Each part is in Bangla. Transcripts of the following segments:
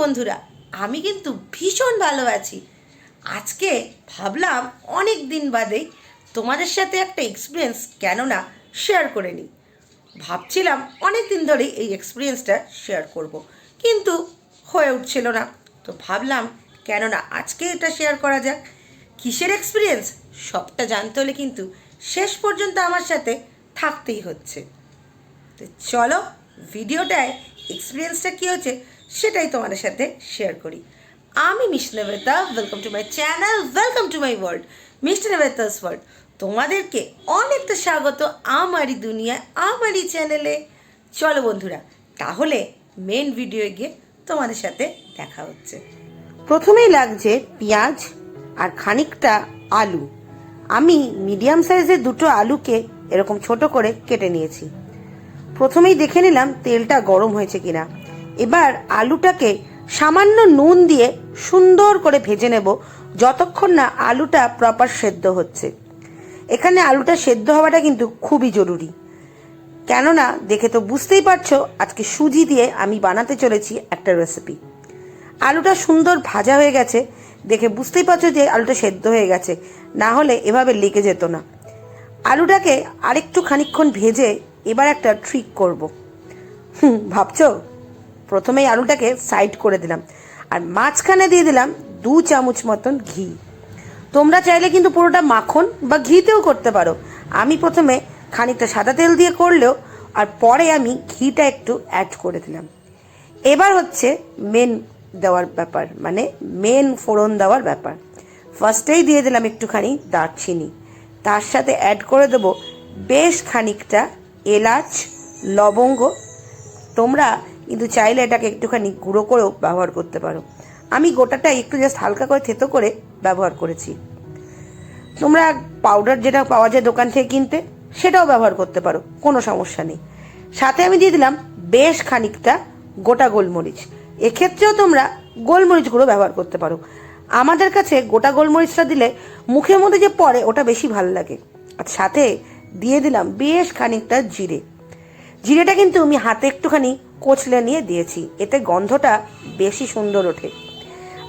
বন্ধুরা, আমি কিন্তু ভীষণ ভালো আছি। আজকে ভাবলাম অনেক দিন বাদেই তোমাদের সাথে একটা এক্সপিরিয়েন্স কেননা শেয়ার করে নিই। ভাবছিলাম অনেক দিন ধরেই এই এক্সপিরিয়েন্সটা শেয়ার করব। কিন্তু হয়ে উঠছিল না। তো ভাবলাম কেননা আজকে এটা শেয়ার করা যাক। কিসের এক্সপিরিয়েন্স সবটা জানতে হলে কিন্তু শেষ পর্যন্ত আমার সাথে থাকতেই হচ্ছে। তো চলো ভিডিওটায় এক্সপিরিয়েন্সটা কী হচ্ছে সেটাই তোমাদের সাথে শেয়ার করি। আমি Mishti Nebeta welcome to my channel welcome to my world Mishti Nebeta's world তোমাদেরকে অনেকটা স্বাগত আমারই দুনিয়ায়, আমারই চ্যানেলে চলো বন্ধুরা, তাহলে মেন ভিডিও গিয়ে তোমাদের সাথে দেখা হচ্ছে। প্রথমেই লাগছে পেঁয়াজ আর খানিকটা আলু। আমি মিডিয়াম সাইজের দুটো আলুকে এরকম ছোট করে কেটে নিয়েছি। প্রথমেই দেখে নিলাম তেলটা গরম হয়েছে কিনা। এবার আলুটাকে সামান্য নুন দিয়ে সুন্দর করে ভেজে নেব যতক্ষণ না আলুটা প্রপার সেদ্ধ হচ্ছে। এখানে আলুটা সেদ্ধ হওয়াটা কিন্তু খুবই জরুরি। কেননা, দেখে তো বুঝতেই পারছ, আজকে সুজি দিয়ে আমি বানাতে চলেছি একটা রেসিপি আলুটা সুন্দর ভাজা হয়ে গেছে, দেখে বুঝতেই পারছ যে আলুটা সেদ্ধ হয়ে গেছে, না হলে এভাবে লেগে যেত না। আলুটাকে আরেকটু খানিকক্ষণ ভেজে এবার একটা ট্রিক করব। হুম, ভাবছ? প্রথমেই আলুটাকে সাইড করে দিলাম। আর মাঝখানে দিয়ে দিলাম দু চামচ মতন ঘি। তোমরা চাইলে কিন্তু পুরোটা মাখন বা ঘিতেও করতে পারো। আমি প্রথমে খানিকটা সাদা তেল দিয়ে করলেও আর পরে আমি ঘিটা একটু অ্যাড করে দিলাম। এবার হচ্ছে মেন দেওয়ার ব্যাপার মানে মেন ফোড়ন দেওয়ার ব্যাপার। ফার্স্টেই দিয়ে দিলাম একটুখানি দারচিনি। তার সাথে অ্যাড করে দেবো বেশ খানিকটা এলাচ, লবঙ্গ। তোমরা কিন্তু চাইলে এটাকে একটুখানি গুঁড়ো করেও ব্যবহার করতে পারো। আমি গোটাটা একটু জাস্ট হালকা করে থেতো করে ব্যবহার করেছি। তোমরা পাউডার যেটা পাওয়া যায় দোকান থেকে কিনতে, সেটাও ব্যবহার করতে পারো, কোনো সমস্যা নেই। সাথে আমি দিয়ে দিলাম বেশ খানিকটা গোটা গোলমরিচ। এক্ষেত্রেও তোমরা গোলমরিচ গুঁড়ো ব্যবহার করতে পারো। আমাদের কাছে গোটা গোলমরিচটা দিলে মুখের মধ্যে যে পড়ে, ওটা বেশি ভালো লাগে। আর সাথে দিয়ে দিলাম বেশ খানিকটা জিরে। জিরেটা কিন্তু আমি হাতে একটুখানি কোচলে নিয়ে দিয়েছি। এতে গন্ধটা বেশি সুন্দর ওঠে।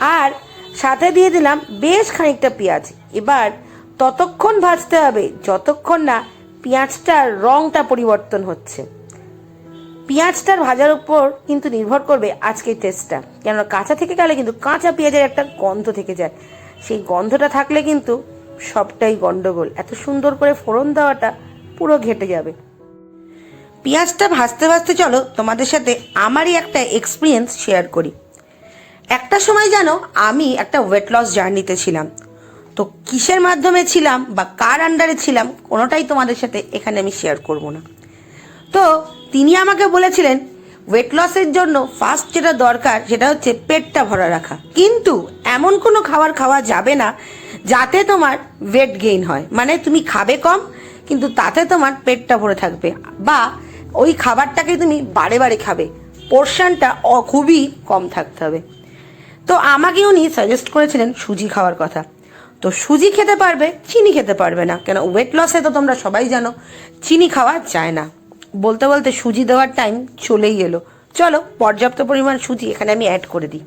আর সাথে দিয়ে দিলাম বেশ খানিকটা পেঁয়াজ। এবার ততক্ষণ ভাজতে হবে, যতক্ষণ না পেঁয়াজটার রংটা পরিবর্তন হচ্ছে। পেঁয়াজটার ভাজার উপর কিন্তু নির্ভর করবে আজকের টেস্টটা কেননা কাঁচা থেকে গেলে কিন্তু কাঁচা পেঁয়াজের একটা গন্ধ থেকে যায়। সেই গন্ধটা থাকলে কিন্তু সবটাই গন্ডগোল। এত সুন্দর করে ফোড়ন দেওয়াটা পুরো ঘেটে যাবে। পেঁয়াজটা ভাজতে ভাজতে চলো, তোমাদের সাথে আমারই একটা এক্সপিরিয়েন্স শেয়ার করি। একটা সময় জানো, আমি একটা ওয়েট লস জার্নিতে ছিলাম। তো কিসের মাধ্যমে ছিলাম বা কার আন্ডারে ছিলাম, কোনোটাই তোমাদের সাথে এখানে আমি শেয়ার করব না। তো তিনি আমাকে বলেছিলেন ওয়েট লসের জন্য ফার্স্ট যেটা দরকার, সেটা হচ্ছে পেটটা ভরা রাখা। কিন্তু এমন কোনো খাবার খাওয়া যাবে না, যাতে তোমার ওয়েট গেইন হয়। মানে তুমি খাবে কম, কিন্তু তাতে তোমার পেটটা ভরে থাকবে। বা ওই খাবারটাকে তুমি বারে বারে খাবে। পোর্শনটা খুবই কম থাকতে হবে। তো আমাকে উনি সাজেস্ট করেছিলেন সুজি খাওয়ার কথা। তো সুজি খেতে পারবে, চিনি খেতে পারবে না। কেন ওয়েট লসে তো তোমরা সবাই জানো, চিনি খাওয়া যায় না। বলতে বলতে সুজি দেওয়ার টাইম চলেই এলো। চলো, পর্যাপ্ত পরিমাণ সুজি এখানে আমি অ্যাড করে দিই।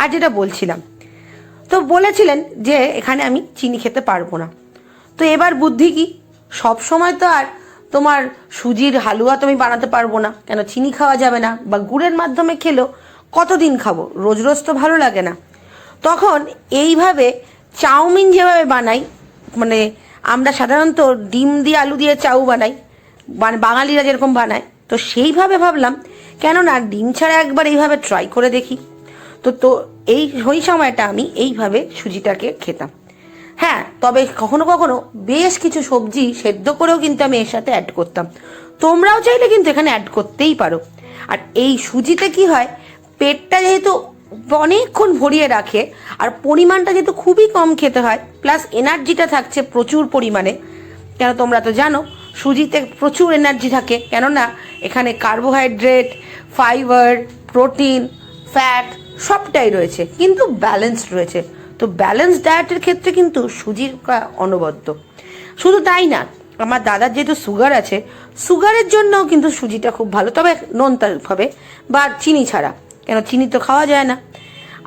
আর যেটা বলছিলাম, তো বলেছিলেন যে এখানে আমি চিনি খেতে পারব না। তো এবার বুদ্ধি কি? সব সময় তো আর তোমার সুজির হালুয়া তুমি বানাতে পারব না। কেন চিনি খাওয়া যাবে না? বা গুড়ের মাধ্যমে খেলেও কতদিন খাব? রোজ রোজ তো ভালো লাগে না। তখন এইভাবে চাউমিন যেভাবে বানাই মানে আমরা সাধারণত ডিম দিয়ে আলু দিয়ে চাউ বানাই বাঙালিরা যেরকম বানায়, তো সেইভাবে ভাবলাম, কেননা ডিম ছাড়া একবার এইভাবে ট্রাই করে দেখি। তো তো এই ওই সময়টা আমি এইভাবে সুজিটাকে খেতাম। হ্যাঁ তবে কখনো কখনো বেশ কিছু সবজি সেদ্ধ করেও কিন্তু আমি এর সাথে অ্যাড করতাম। তোমরাও চাইলে কিন্তু এখানে অ্যাড করতেই পারো। আর এই সুজিতে কি হয়, পেটটা যেহেতু অনেকক্ষণ ভরিয়ে রাখে, আর পরিমাণটা যেহেতু খুবই কম খেতে হয় প্লাস এনার্জিটা থাকছে প্রচুর পরিমাণে। কেন তোমরা তো জানো, সুজিতে প্রচুর এনার্জি থাকে। কেননা, এখানে কার্বোহাইড্রেট ফাইবার প্রোটিন ফ্যাট সবটাই রয়েছে। কিন্তু ব্যালেন্সড রয়েছে। তো ব্যালেন্স ডায়েটের ক্ষেত্রে কিন্তু সুজির অনবদ্য। শুধু তাই না, আমার দাদার যেহেতু সুগার আছে সুগারের জন্যও কিন্তু সুজিটা খুব ভালো। তবে হবে বা চিনি ছাড়া, কেন চিনি তো খাওয়া যায় না।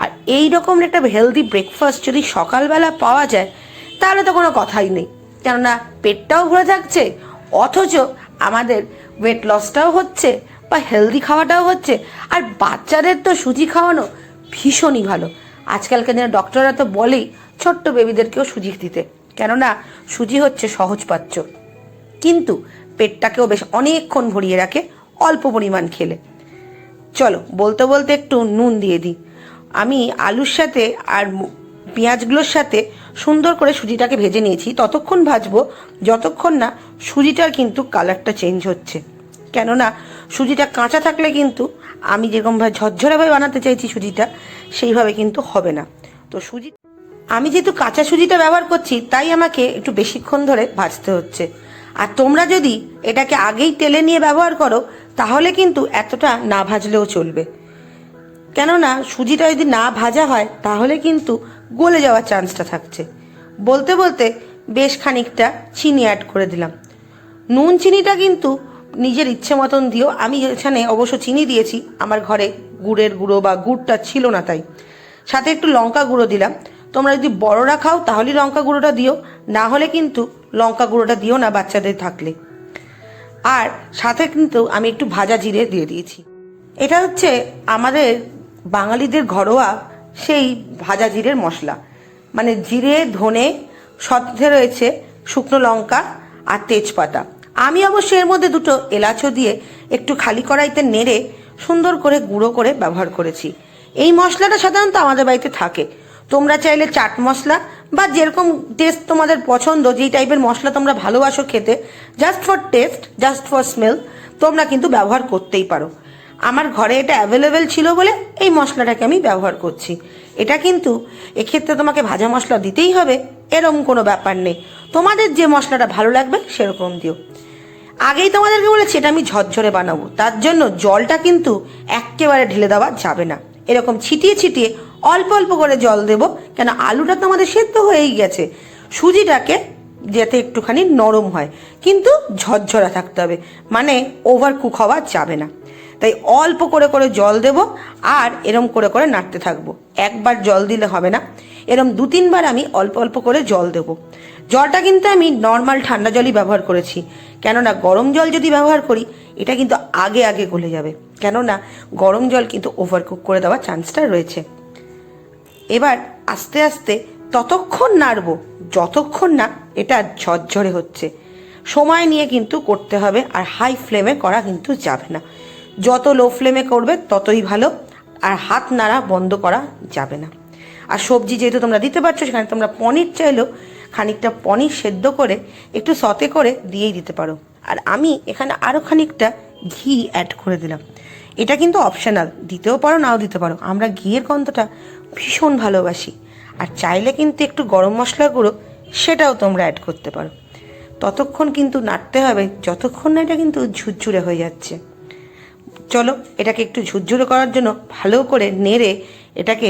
আর এই রকম একটা হেলদি ব্রেকফাস্ট যদি সকালবেলা পাওয়া যায়, তাহলে তো কোনো কথাই নেই। কেননা পেটটাও ভরে থাকছে, অথচ আমাদের ওয়েট লসটাও হচ্ছে বা হেলদি খাওয়াটাও হচ্ছে। আর বাচ্চাদের তো সুজি খাওয়ানো ভীষণই ভালো। আজকালকার দিনে ডক্টররা তো বলেই ছোট্ট বেবিদেরকেও সুজি দিতে। কেননা সুজি হচ্ছে সহজপাচ্য কিন্তু পেটটাকেও বেশ অনেকক্ষণ ভরিয়ে রাখে অল্প পরিমাণ খেলে। চলো, বলতে বলতে একটু নুন দিয়ে দিই। আমি আলুর সাথে আর পেঁয়াজগুলোর সাথে সুন্দর করে সুজিটাকে ভেজে নিয়েছি। ততক্ষণ ভাজবো, যতক্ষণ না সুজিটার কিন্তু কালারটা চেঞ্জ হচ্ছে। কেননা সুজিটা কাঁচা থাকলে কিন্তু আমি যেরকমভাবে ঝরঝরাভাবে বানাতে চাইছি সুজিটা, সেইভাবে কিন্তু হবে না। তো সুজি, আমি যেহেতু কাঁচা সুজিটা ব্যবহার করছি, তাই আমাকে একটু বেশিক্ষণ ধরে ভাজতে হচ্ছে। আর তোমরা যদি এটাকে আগেই তেলে নিয়ে ব্যবহার করো, তাহলে কিন্তু এতটা না ভাজলেও চলবে। কেননা সুজিটা যদি না ভাজা হয়, তাহলে কিন্তু গলে যাওয়ার চান্সটা থাকছে। বলতে বলতে বেশ খানিকটা চিনি অ্যাড করে দিলাম। নুন চিনিটা কিন্তু নিজের ইচ্ছে মতন দিও। আমি এখানে অবশ্য চিনি দিয়েছি, আমার ঘরে গুড়ের গুঁড়ো বা গুড়টা ছিল না তাই। সাথে একটু লঙ্কা গুঁড়ো দিলাম। তোমরা যদি বড়রা খাও তাহলেই লঙ্কা গুঁড়োটা দিও। না হলে কিন্তু লঙ্কা গুঁড়োটা দিও না বাচ্চাদের থাকলে। আর সাথে কিন্তু আমি একটু ভাজা জিরে দিয়ে দিয়েছি। এটা হচ্ছে আমাদের বাঙালিদের ঘরোয়া সেই ভাজা জিরের মশলা। মানে জিরে, ধনে সাথে রয়েছে শুকনো লঙ্কা আর তেজপাতা। আমি অবশ্য এর মধ্যে দুটো এলাচও দিয়ে একটু খালি কড়াইতে নেড়ে সুন্দর করে গুঁড়ো করে ব্যবহার করেছি। এই মশলাটা সাধারণত আমাদের বাড়িতে থাকে। তোমরা চাইলে চাট মশলা বা যেরকম টেস্ট তোমাদের পছন্দ, যেই টাইপের মশলা তোমরা ভালোবাসো খেতে just for taste just for smell তোমরা কিন্তু ব্যবহার করতেই পারো। আমার ঘরে এটা অ্যাভেলেবেল ছিল বলে এই মশলাটাকে আমি ব্যবহার করছি। এটা কিন্তু এক্ষেত্রে তোমাকে ভাজা মশলা দিতেই হবে এরকম কোনো ব্যাপার নেই। তোমাদের যে মশলাটা ভালো লাগবে সেরকম দিও। আগেই তোমাদেরকে বলেছি, এটা আমি ঝরঝরে বানাবো। তার জন্য জলটা কিন্তু একেবারে ঢেলে দেওয়া যাবে না। এরকম ছিটিয়ে ছিটিয়ে অল্প অল্প করে জল দেবো, কেন আলুটা তো আমাদের সেদ্ধ হয়েই গেছে। সুজিটাকে যাতে একটুখানি নরম হয়, কিন্তু ঝরঝরা থাকতে হবে মানে ওভার কুক হওয়া যাবে না। তাই অল্প করে করে জল দেব, আর এরম করে করে নাড়তে থাকব। একবার জল দিলে হবে না। এরম দু তিনবার আমি অল্প অল্প করে জল দেব। জলটা কিন্তু আমি নর্মাল ঠান্ডা জলই ব্যবহার করেছি। কেননা গরম জল যদি ব্যবহার করি, এটা কিন্তু আগে আগে গলে যাবে। কেননা গরম জল কিন্তু ওভারকুক করে দেওয়ার চান্সটা রয়েছে। এবার আস্তে আস্তে ততক্ষণ নাড়বো, যতক্ষণ না এটা ঝরঝরে হচ্ছে। সময় নিয়ে কিন্তু করতে হবে আর হাই ফ্লেমে করা কিন্তু যাবে না। যত লো ফ্লেমে করবে, ততই ভালো। আর হাত নাড়া বন্ধ করা যাবে না। আর সবজি যেহেতু তোমরা দিতে পারছ, সেখানে তোমরা পনির চাইলেও খানিকটা পনির সেদ্ধ করে একটু সতে করে দিয়েই দিতে পারো। আর আমি এখানে আরও খানিকটা ঘি অ্যাড করে দিলাম। এটা কিন্তু অপশনাল দিতেও পারো, নাও দিতে পারো। আমরা ঘিয়ের গন্ধটা ভীষণ ভালোবাসি। আর চাইলে কিন্তু একটু গরম মশলা গুঁড়ো সেটাও তোমরা অ্যাড করতে পারো। ততক্ষণ কিন্তু নাড়তে হবে, যতক্ষণ না এটা কিন্তু ঝুরঝুরে হয়ে যাচ্ছে। চলো, এটাকে একটু ঝুরঝুরে করার জন্য ভালো করে নেড়ে এটাকে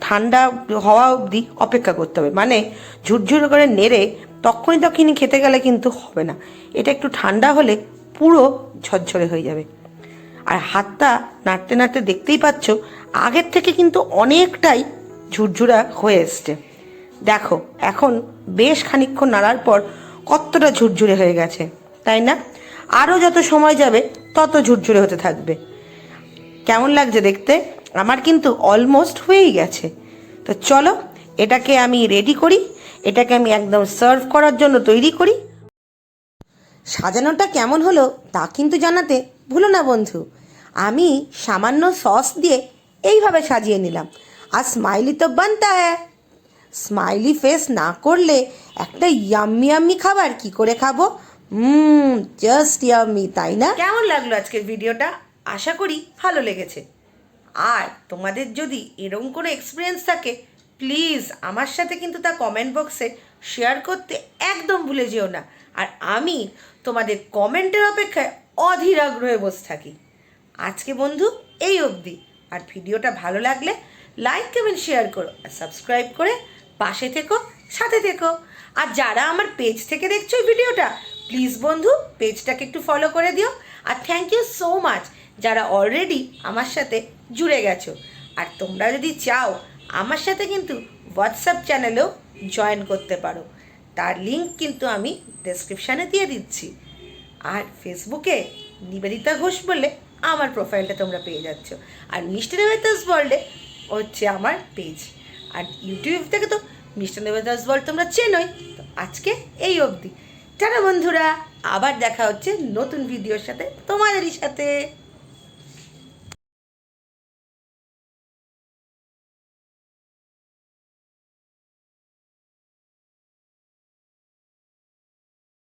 ঠান্ডা হওয়া অবধি অপেক্ষা করতে হবে। মানে ঝুরঝুরে করে নেড়ে তখনই তখনই খেতে গেলে কিন্তু হবে না। এটা একটু ঠান্ডা হলে পুরো ঝরঝরে হয়ে যাবে। আর হাতটা নাড়তে নাড়তে দেখতেই পাচ্ছ, আগের থেকে কিন্তু অনেকটাই ঝুরঝুরা হয়ে এসছে। দেখো, এখন বেশ খানিকক্ষণ নাড়ার পর কতটা ঝুরঝুরে হয়ে গেছে, তাই না? আরও যত সময় যাবে, তত ঝুরঝুরে হতে থাকবে। কেমন লাগছে দেখতে? আমার কিন্তু অলমোস্ট হয়েই গেছে। তো চলো, এটাকে আমি রেডি করি। এটাকে আমি একদম সার্ভ করার জন্য তৈরি করি। সাজানোটা কেমন হলো তা কিন্তু জানাতে ভুলো না বন্ধু। আমি সামান্য সস দিয়ে এইভাবে সাজিয়ে নিলাম। আর স্মাইলি তো বানতা হ্যাঁ স্মাইলি ফেস না করলে একটা ইয়াম্মি ইয়াম্মি খাবার কি করে খাব? হুম জাস্ট ইয়াম্মি তাই না? কেমন লাগল আজকের ভিডিওটা আশা করি ভালো লেগেছে। আর তোমাদের যদি এরকম কোনো এক্সপিরিয়েন্স থাকে প্লিজ আমার সাথে কিন্তু তা কমেন্ট বক্সে শেয়ার করতে একদম ভুলে যেও না। আর আমি তোমাদের কমেন্টের অপেক্ষায় অধীর আগ্রহে বসে থাকি। আজকে বন্ধু এই অবধি। আর ভিডিওটা ভালো লাগলে লাইক কমেন্ট শেয়ার করো আর সাবস্ক্রাইব করে পাশে থেকো, সাথে থেকো। আর যারা আমার পেজ থেকে দেখছ ভিডিওটা প্লিজ বন্ধু পেজটাকে একটু ফলো করে দিও। আর থ্যাংক ইউ সো মাচ যারা অলরেডি আমার সাথে জুড়ে গেছো। আর তোমরা যদি চাও, আমার সাথে কিন্তু হোয়াটসঅ্যাপ চ্যানেলেও জয়েন করতে পারো। তার লিঙ্ক কিন্তু আমি ডেসক্রিপশানে দিয়ে দিচ্ছি। আর ফেসবুকে নিবেদিতা ঘোষ বললে আমার প্রোফাইলটা তোমরা পেয়ে যাচ্ছ। আর মিষ্টি নিবেদিতাস বললে হচ্ছে আমার পেজ আর ইউটিউব থেকে তো মিষ্টি নিবেদিতাস বল তোমরা চেনোই। তো আজকে এই অবধি। টাটা বন্ধুরা, আবার দেখা হচ্ছে নতুন ভিডিওর সাথে তোমাদেরই সাথে।